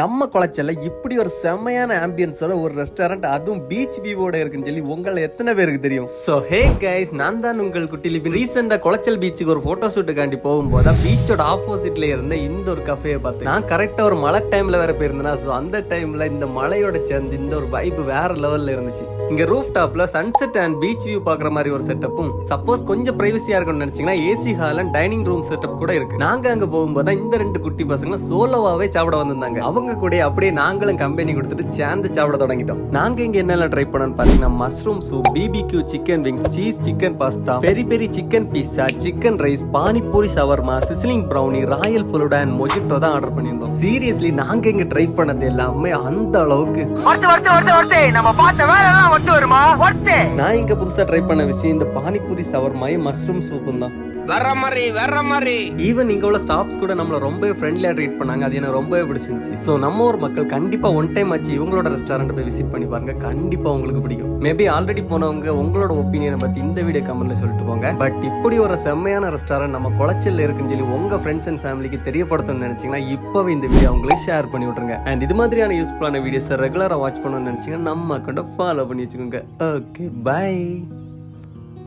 நம்ம குளச்சல்ல இப்படி ஒரு செம்மையான ஆம்பியன்ஸோட ஒரு ரெஸ்டாரண்ட் அதுவும் பீச் வியூவோட இருக்குன்னு சொல்லி உங்களை எத்தனை பேருக்கு தெரியும்? ஸோ ஹே கைஸ் நான் தான் உங்கள் குட்டி லிபின். ரீசெண்டாக குளச்சல் பீச்சுக்கு ஒரு ஃபோட்டோ ஷூட்டுக்காண்டி போகும்போது பீச்சோட ஆப்போசிட்ல இருந்த இந்த ஒரு கஃபேயை பார்த்து நான் கரெக்டாக ஒரு மழை டைம்ல வேற போயிருந்தேன்னா ஸோ அந்த டைம்ல இந்த மழையோட சேர்ந்து இந்த ஒரு வைப் வேற லெவல்ல இருந்துச்சு. இங்கே ரூஃப் டாப்ல சன்செட் அண்ட் பீச் வியூ பார்க்குற மாதிரி ஒரு செட்டப்பும் சப்போஸ் கொஞ்சம் ப்ரைவசியாக இருக்கும்னு நினச்சிங்கன்னா AC hall and dining room setup கூட இருக்கு. நாங்கள் அங்கே போகும்போது தான் இந்த ரெண்டு குட்டி பசங்க சோலோவாகவே சாப்பிட வந்திருந்தாங்க. அவங்க கூட அப்படியே நாங்களும் கம்பெனி கொடுத்துட்டு சேர்ந்து சாப்பிட தொடங்கிட்டோம். நாங்க இங்க என்னெல்லாம் ட்ரை பண்ணோம்னு பாத்தீங்கன்னா mushroom soup BBQ chicken wing cheese chicken pasta peri peri chicken pizza chicken rice panipuri shawarma sizzling brownie royal falooda and mojito தான் ஆர்டர் பண்ணியிருந்தோம். சீரியஸ்லி நாங்க இங்க ட்ரை பண்ணது எல்லாமே அந்த அளவுக்கு. நான் இங்க புதுசா ட்ரை பண்ண விஷயம் இந்த பானிபூரி ஷவர்மாயும் மஷ்ரூம் சூப்பும் தான். வேற மாதிரி வர்ற மாதிரி. ஈவன் இங்க உள்ள ஸ்டாஃப்ஸ் கூட நம்மள ரொம்ப ஃப்ரெண்ட்லியா ட்ரீட் பண்ணாங்க. அது எனக்கு ரொம்பவே பிடிச்சிருந்துச்சு. ஸோ நம்ம ஊர் மக்கள் கண்டிப்பா ஒன் டைம் ஆச்சு இவங்களோட ரெஸ்டாரண்ட் போய் விசிட் பண்ணி பாருங்க. கண்டிப்பா உங்களுக்கு பிடிக்கும். மேபி ஆல்ரெடி போனவங்க உங்களோட ஒப்பீனியனை பத்தி இந்த வீடியோ கமெண்ட்ல சொல்லிட்டு போங்க. பட் இப்படி ஒரு செம்மையான ரெஸ்டாரண்ட் நம்ம குளச்சல்ல இருக்குன்னு சொல்லி உங்க ஃப்ரெண்ட்ஸ் அண்ட் ஃபேமிலிக்கு தெரியப்படுத்தணும்னு நினைச்சீங்கன்னா இப்பவே இந்த வீடியோ அவங்களுக்கு ஷேர் பண்ணி விட்டுருங்க. அண்ட் இது மாதிரியான யூஸ்ஃபுல்லான வீடியோஸ் ரெகுலரா வாட்ச் பண்ணணும்னு நினைச்சீங்கன்னா நம்ம அக்கௌண்ட்டை ஃபாலோ பண்ணி வச்சுக்கோங்க. Okay bye